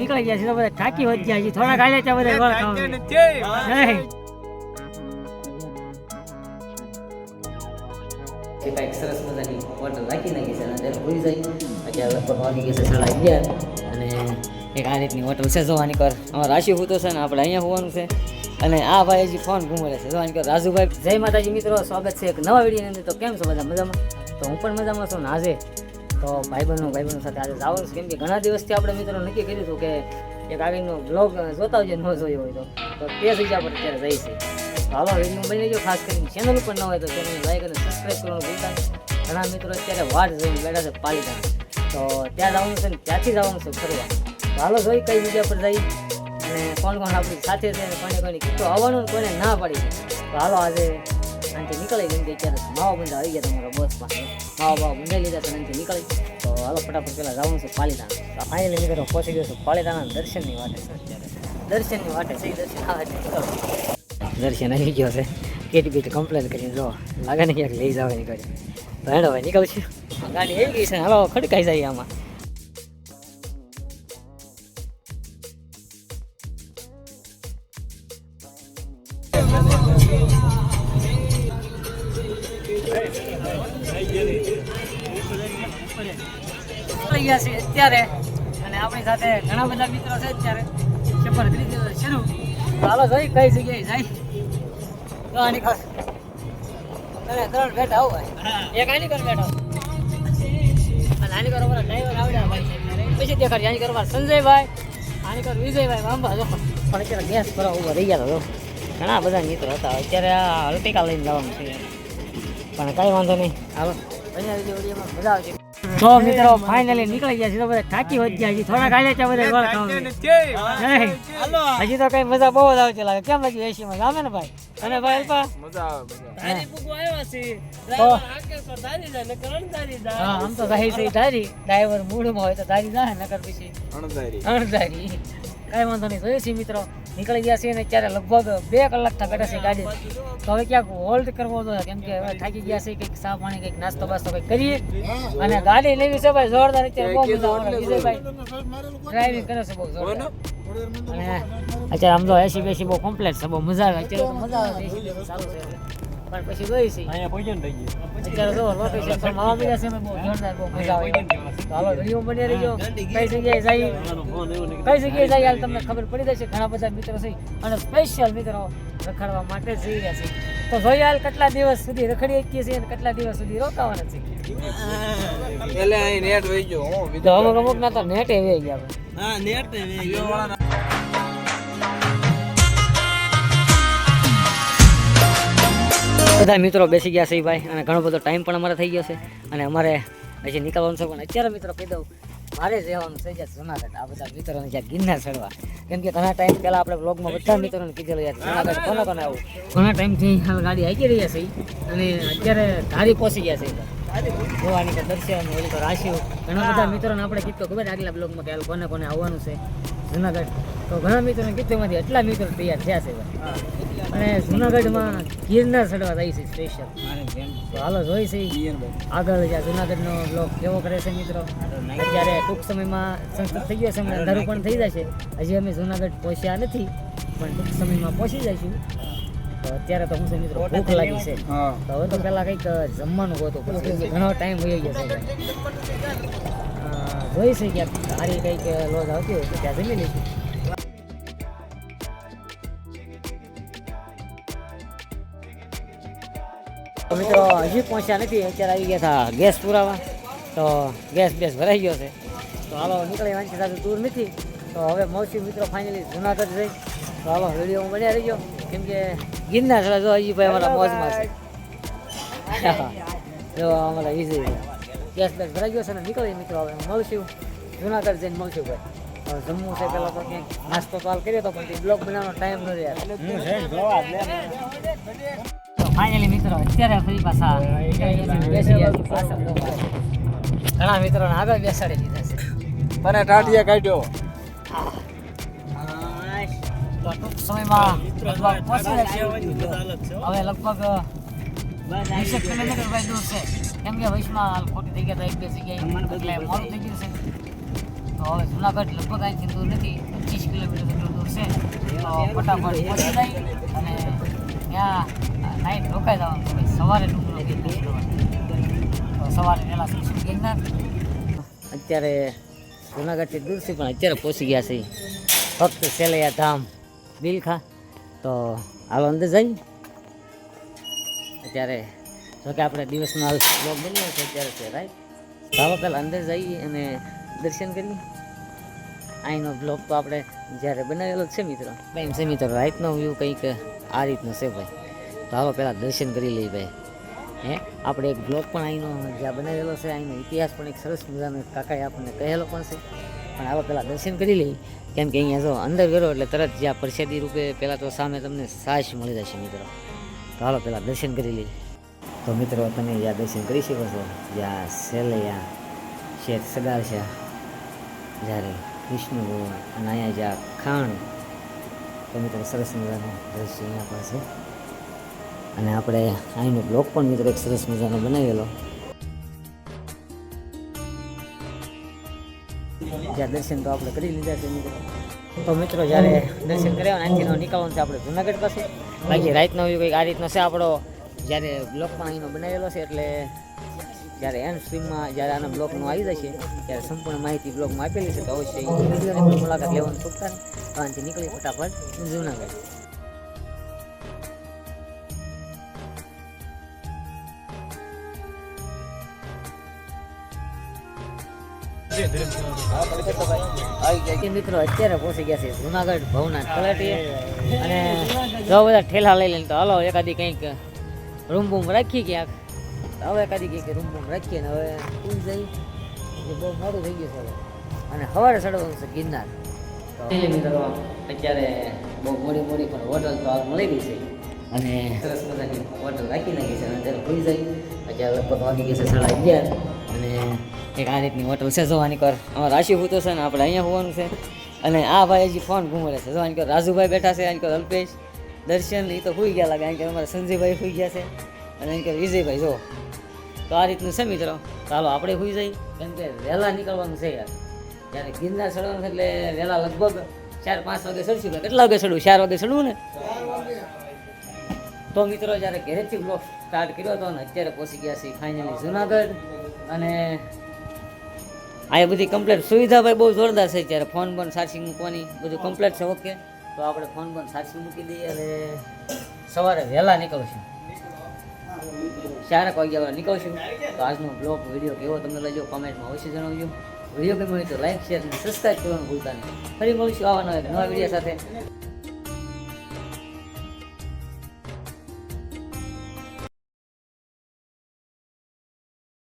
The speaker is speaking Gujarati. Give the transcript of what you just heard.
નીકળી ગયા છે તો બધા થાકી વધ ગયા છે. થોડા કાલે છે બધા ગોળ ખાવા કાંઈક સરસ મજાની બોટલ રાખી નાખી છે અને ભૂલી જાય. અત્યારે લગભગ વાગી ગયા છે સાડા અગિયાર. અને એક આ રીતની હોટલ છે જોવાની કર. અમારે રાશિ હોતો છે ને આપણે અહીંયા હોવાનું છે. અને આ ભાઈ હજી ફોન ઘૂમરે છે જોવાની કર. રાજુભાઈ જય માતાજી મિત્રો સ્વાગત છે એક નવા વિડીયોની અંદર. તો કેમ છો બધા મજામાં? તો હું પણ મજામાં છું ને આજે તો ભાઈબંધો ભાઈબંધો સાથે આજે જવાનું કેમ કે ઘણા દિવસથી આપણે મિત્રો નક્કી કર્યું હતું કે એક આવીનો બ્લોગ જોતા હોય ન જોયો હોય તો. તો સુધી પર અત્યારે જઈશું હાલો વીડિયો બની ગયો, ખાસ કરીને ચેનલ ઉપર ન હોય તો ચેનલ લાઈક અને સબસ્ક્રાઈબ કરવાનું ભૂલતા ઘણા મિત્રો અત્યારે વાટ જોઈને બેઠા છે પાલીતાણા. તો ત્યાં જવાનું છે ને ત્યાંથી જવાનું છે ફરવા. તો હાલો, જોઈ કઈ જગ્યા પર જઈ અને કોણ કોણ આપણી સાથે છે અને કોને કોને કીધું આવવાનું કોને ના પાડી તો હાલો, આજે આનાથી નીકળી કે અત્યારે માવા બંધા આવી ગયા તમારા બસમાં માવા બાવા બંધાઈ લીધા છે આનાથી નીકળી તો હાલો ફટાફટ પહેલાં જવાનું છે પાલીતાણા ફાઇનલી મિત્રો પહોંચી ગયો છું પાલીતાણા દર્શનની વાટે છે અત્યારે દર્શનની વાટે છે દર્શન આવે નીકળો દર્શન આવી ગયો છે કેટી બીટ કમ્પ્લેન કરીને જો લાગે ને ક્યાંક લઈ જવાની કરી તો હેડો ભાઈ નીકળશું ગાડી આવી ગઈ છે હાલો ખડકાઈ જાય આમાં નીકળી ગયા છે અત્યારે. અને આપણી સાથે ઘણા બધા મિત્રો છે અત્યારે. સફર કરી દીધો શરૂ. ચાલો જઈ, કઈ જગ્યાએ જાય તો આની ખાસ. અરે, ત્રણ બેઠા હોય એક આની બેઠો આની કર ડ્રાઈવર આવડ્યા ભાઈ પછી દેખાડી આની કરવા સંજયભાઈ, આની વિજયભાઈ વાંબા પણ અત્યારે ગેસ ભરવા ઊભા રહી ગયા તો ઘણા બધા મિત્રો હતા. અત્યારે આ અલ્ટિકા લઈને જવાનું છે. પણ કઈ વાંધો નહીં. હાલો. અહીંયા વિડીયોમાં મજા આવશે. તો મિત્રો ફાઇનલી નીકળી ગયા છે. તો બધા થાકી વધી ગયા છે. થોડા કાલે છે બધા ગોળ ખાવા હજી તો કઈ મજા બહુ જ આવતી લાગે. કેમ હજી એસી માં? ગામે ને ભાઈ. અને ભાઈ અલ્પા તો હા આમ તો રહી છે ધારી. ડ્રાઈવર મૂડમાં હોય તો ધારી જાય નકર પછી અણધારી. કઈ વાંધો નહીં. જોયું છે મિત્રો? નીકળી ગયા છીએ ને અત્યારે લગભગ બે કલાક બેઠા છે ગાડી. તો હવે ક્યાંક હોલ્ડ કરવો જોઈએ કેમ કે હવે થાકી ગયા છે, કંઈક સાફ પાણી, કંઈક નાસ્તો બાસ્તો કંઈક કરીએ. અને ગાડી લેવી છે ભાઈ જોરદાર, અત્યારે બહુ મજા આવે. વિજયભાઈ ડ્રાઇવિંગ કરે છે બહુ જોરદાર. અત્યારે આમ તો એસી બેસી બહુ કમ્પ્લેટ છે, બહુ મજા આવે. અત્યારે મજા આવે. સારું છે પણ પછી જોઈ છે. અત્યારે જો લોકેશન પર માવા મળ્યા છે એમાં બહુ જોરદાર બહુ મજા આવે. તો હાલો વીડિયો બની રહીજો. કઈ જગ્યાએ જઈ કઈ જગ્યાએ જઈ હાલ તમને ખબર પડી જશે. ઘણા બધા મિત્રો છે અને સ્પેશિયલ મિત્રો રખડવા માટે જઈ રહ્યા છે. તો જોઈએ હાલ કેટલા દિવસ સુધી રખડી શકીએ છીએ અને કેટલા દિવસ સુધી રોકાવાના છે તો અમુક અમુક ના તો નેટ એ ગયા. બધા મિત્રો બેસી ગયા છે ભાઈ, અને ઘણો બધો ટાઈમ પણ અમારે થઈ ગયો છે. અને અમારે હજી નીકળવાનું છે, પણ અત્યારે મિત્રો કહી દઉં, મારે રહેવાનું છે જ્યાં જુનાગઢ. આ બધા મિત્રોને જ્યાં ગિરનાર ચડવા. કેમ કે ઘણા ટાઈમ પહેલાં આપણે બ્લોગમાં બધા મિત્રોને કીધેલું, યાર, જુનાગઢ કોને કોને આવું? ઘણા ટાઈમથી હાલ ગાડી આવી રહ્યા છે અને અત્યારે ધારી પહોંચી ગયા છે. જોવાની કે દર્શન ઓલી તો રાશિઓ. ઘણા બધા મિત્રોને આપણે કીધું ખબર આગલા બ્લોગમાં કે કોને કોને આવવાનું છે જુનાગઢ? તો ઘણા મિત્રોને કીધું એમાંથી એટલા મિત્રો તૈયાર થયા છે. અને જુનાગઢમાં ગિરનાર ચડવા જાય છે સ્પેશિયલ હાલો જોઈ છે. આગળ જ્યાં જુનાગઢનો બ્લોક કેવો કરે છે મિત્રો? અત્યારે ટૂંક સમયમાં સંસ્કૃત થઈ ગયો છે અમને અંધારું પણ થઈ જશે. હજી અમે જુનાગઢ પહોંચ્યા નથી પણ ટૂંક સમયમાં પહોંચી જઈશું. તો અત્યારે તો હું છે મિત્રો ભૂખ લાગી છે. તો હવે તો પહેલાં કંઈક જમવાનું હોતું ઘણો ટાઈમ વહી ગયો છે. જોઈ છે ક્યાંક સારી કંઈક લોજ આવતી હોય તો ત્યાં જમી લઈશું. મિત્રો હજી પહોંચ્યા નથી અત્યારે આવી ગયા હતા ગેસ પુરાવા. તો ગેસ બેસ ભરાઈ ગયો છે. તો હાલો નીકળી વાંચી સાથે દૂર નથી. તો હવે મોસી મિત્રો ફાઇનલી જુનાગઢ જઈ. તો હાલો વીડિયો બન્યા રહી ગયો કેમ કે ગિરનાર ચડવા જો હજી ભાઈ અમારા મોજમાં છે. જો અમારા વિજય ગેસ બેસ ભરાઈ ગયો છે ને નીકળી મિત્રો હવે મળશું જુનાગઢ જઈને મળશું ભાઈ. જમવું છે પેલા તો ક્યાંક નાસ્તો કાલ હાલ કર્યો તો પણ બ્લોગ બનાવવાનો ટાઈમ નથી યાર. ફાઇનલી મિત્રો અત્યારે ફરી પાછા ઘણા મિત્રોને આગળ બેસાડી દીધા છે. મને ટાટિયા કાઢ્યો. તો ટૂંક સમયમાં લગભગ પહોંચી જશે હવે લગભગ વીસેક કિલોમીટર ભાઈ દૂર છે. કેમ કે વૈશમાં હાલ ખોટી થઈ ગયા હતા એક બે જગ્યાએ એટલે મોડું થઈ ગયું છે. તો હવે જુનાગઢ લગભગ અહીંથી દૂર નથી. પચીસ કિલોમીટર જેટલું દૂર છે. તો ફટાફટ પહોંચી જાય અને ત્યાં નાઈટ રોકાઈ જવાનું સવારે સવારે વહેલા ગિરનાર અત્યારે જુનાગઢથી દૂર છે પણ અત્યારે પહોંચી ગયા છે ફક્ત સેલૈયા ધામ બિલખા તો હાલો અંદર જઈ. અત્યારે જોકે આપણે દિવસનો બ્લોગ બન્યો છે અત્યારે છે રાઈટ ચાલો પહેલાં અંદર જઈએ અને દર્શન કરીએ અહીંનો બ્લોગ તો આપણે જ્યારે બનાવેલો છે મિત્રો. એમ છે મિત્રો રાઈટનો વ્યૂ કંઈક આ રીતનો છે ભાઈ. તો હાલો પહેલાં દર્શન કરી લઈએ ભાઈ. હે? આપણે એક બ્લોગ પણ અહીંનો જ્યાં બનાવેલો છે અહીંનો ઇતિહાસ પણ એક સરસ મજાનો કાકાએ આપણને કહેલો પણ છે. પણ આવો પહેલાં દર્શન કરી લઈએ. કેમ કે અહીંયા જો અંદર ગયો એટલે તરત જ્યાં પ્રસાદી રૂપે પહેલાં તો સામે તમને સાસ મળી જશે મિત્રો. તો હાલો પહેલાં દર્શન કરી લઈએ. તો મિત્રો, તમે જ્યાં દર્શન કરી શકો છો, જ્યાં સેલૈયા શેઠ સગાર છે, જ્યારે વિષ્ણુ ભગવાન અને અહીંયા જ્યાં ખાણ તો મિત્રો સરસ મજાનું દ્રશ્ય અહીંયા પાસે અને આપણે અહીંનો બ્લોક પણ મિત્રો એક સરસ મજાનો બનાવેલો. જ્યાં દર્શન તો આપણે કરી લીધા છે મિત્રો. તો મિત્રો જ્યારે દર્શન કર્યા અને અહીંથી નીકળવાનું છે આપણે જુનાગઢ પાસે. બાકી રાતનો વ્યૂ કંઈક આ રીતનો છે આપણો. જ્યારે બ્લોક પણ અહીંનો બનાવેલો છે એટલે જ્યારે એન્ડ સ્ટ્રીમમાં જ્યારે આના બ્લોગનું આવી જશે, ત્યારે સંપૂર્ણ માહિતી બ્લોગમાં આપેલી છે, તો અવશ્ય મુલાકાત લેવાનું ચૂકતા નહીં નીકળી ફટાફટ જૂનાગઢ. મિત્રો, અત્યારે પહોંચી ગયા છે જુનાગઢ ભવનાથ તળાટીએ અને જો બધા ઠેલા લઈ લઈને તો હલો, એકાદી કંઈક રૂમ બૂમ રાખી ક્યાંક. હવે એકાદી કે રૂમ રૂમ રાખીએ ને હવે ફૂલ જઈ બહુ મોડું થઈ ગયું છે હવે. અને સવારે ચડવાનું છે ગિરનાર. મિત્રો અત્યારે બહુ મોડી મોડી પણ હોટલ તો હાલ મળી ગઈ છે. અને સરસ મજાની હોટલ રાખી નાખી છે અને અત્યારે ખુલી જાય. અત્યારે લગભગ વાગી ગઈ છે સાડા અગિયાર. અને એક આ રીતની હોટલ છે જોવાની કર. અમારે રાશિ ભૂતો છે ને આપણે અહીંયા હોવાનું છે. અને આ ભાઈ હજી ફોન ઘૂમડે છે. જોવાની કર રાજુભાઈ બેઠા છે અહીં કર અલ્પેશ. દર્શન એ તો હોઈ ગયા લાગે અહીં અમારા સંજયભાઈ હોઈ ગયા છે. અને અહીં કર વિજયભાઈ જો. તો આ રીતનું છે મિત્રો. ચાલો આપણે હોઈ જઈએ. કેમ કે વહેલા નીકળવાનું છે યાર. જ્યારે ગિરનાર ચડવાનું એટલે વહેલા લગભગ ચાર, પાંચ વાગે ચડશું કેટલા વાગે ચડવું ચાર વાગે ચડવું ને? તો મિત્રો, જ્યારે ઘરેથી બ્લોગ સ્ટાર્ટ કર્યો હતો ને, અત્યારે પહોંચી ગયા છીએ ફાઇનલી જુનાગઢ. અને આ બધી કમ્પ્લેટ સુવિધા ભાઈ બહુ જોરદાર છે ત્યારે ફોન પણ સાચી મૂકવાની. બધું કમ્પ્લેટ છે ઓકે તો આપણે ફોન બંધ સાચી મૂકી દઈએ અને સવારે વહેલા નીકળશું. ચારક વાગ્યા વાળા નીકળશું. તો આજનો બ્લોગ વીડિયો કેવો તમને લાગ્યો? કોમેન્ટમાં અવશ્ય જણાવજો. વીડિયો ગમ્યો હોય તો લાઈક શેર અને સબસ્ક્રાઈબ કરવાનું ભૂલતા નહીં. ફરી મળીશું આવા નવા વીડિયો સાથે.